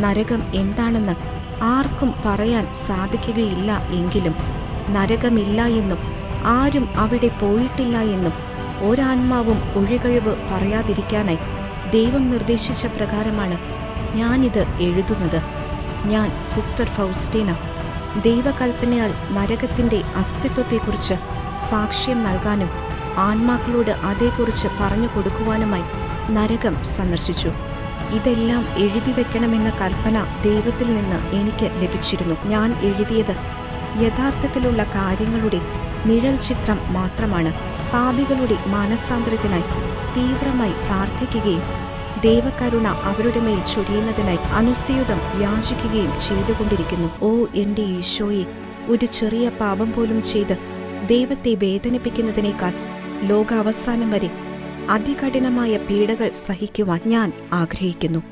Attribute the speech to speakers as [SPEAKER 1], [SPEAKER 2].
[SPEAKER 1] നരകം എന്താണെന്ന് ആർക്കും പറയാൻ സാധിക്കുകയില്ല എങ്കിലും നരകമില്ല എന്നും ആരും അവിടെ പോയിട്ടില്ല എന്നും ഒരാത്മാവും ഒഴികഴിവ് പറയാതിരിക്കാനായി ദൈവം നിർദ്ദേശിച്ച പ്രകാരമാണ് ഞാനിത് എഴുതുന്നത്. ഞാൻ സിസ്റ്റർ ഫൗസ്റ്റീന ദൈവകൽപ്പനയാൽ നരകത്തിന്റെ അസ്തിത്വത്തെക്കുറിച്ച് സാക്ഷ്യം നൽകാനും ആത്മാക്കളോട് അതേക്കുറിച്ച് പറഞ്ഞു കൊടുക്കുവാനുമായി നരകം സന്ദർശിച്ചു. ഇതെല്ലാം എഴുതി വെക്കണമെന്ന കൽപ്പന ദൈവത്തിൽ നിന്ന് എനിക്ക് ലഭിച്ചിരുന്നു. ഞാൻ എഴുതിയത് യഥാർത്ഥത്തിലുള്ള കാര്യങ്ങളുടെ നിഴൽ ചിത്രം മാത്രമാണ്. പാപികളുടെ മാനസാന്തരത്തിനായി തീവ്രമായി പ്രാർത്ഥിക്കുകയും ദൈവകരുണ അവരുടെ മേൽ ചൊരിയുന്നതിനായി അനുസ്യൂതം യാചിക്കുകയും ചെയ്തുകൊണ്ടിരിക്കുന്നു. ഓ എന്റെ ഈശോയെ ഒരു ചെറിയ പാപം പോലും ചെയ്ത് ദൈവത്തെ വേദനിപ്പിക്കുന്നതിനേക്കാൾ ലോകാവസാനം വരെ അതികഠിനമായ പീഡകൾ സഹിക്കുവാൻ ഞാൻ ആഗ്രഹിക്കുന്നു.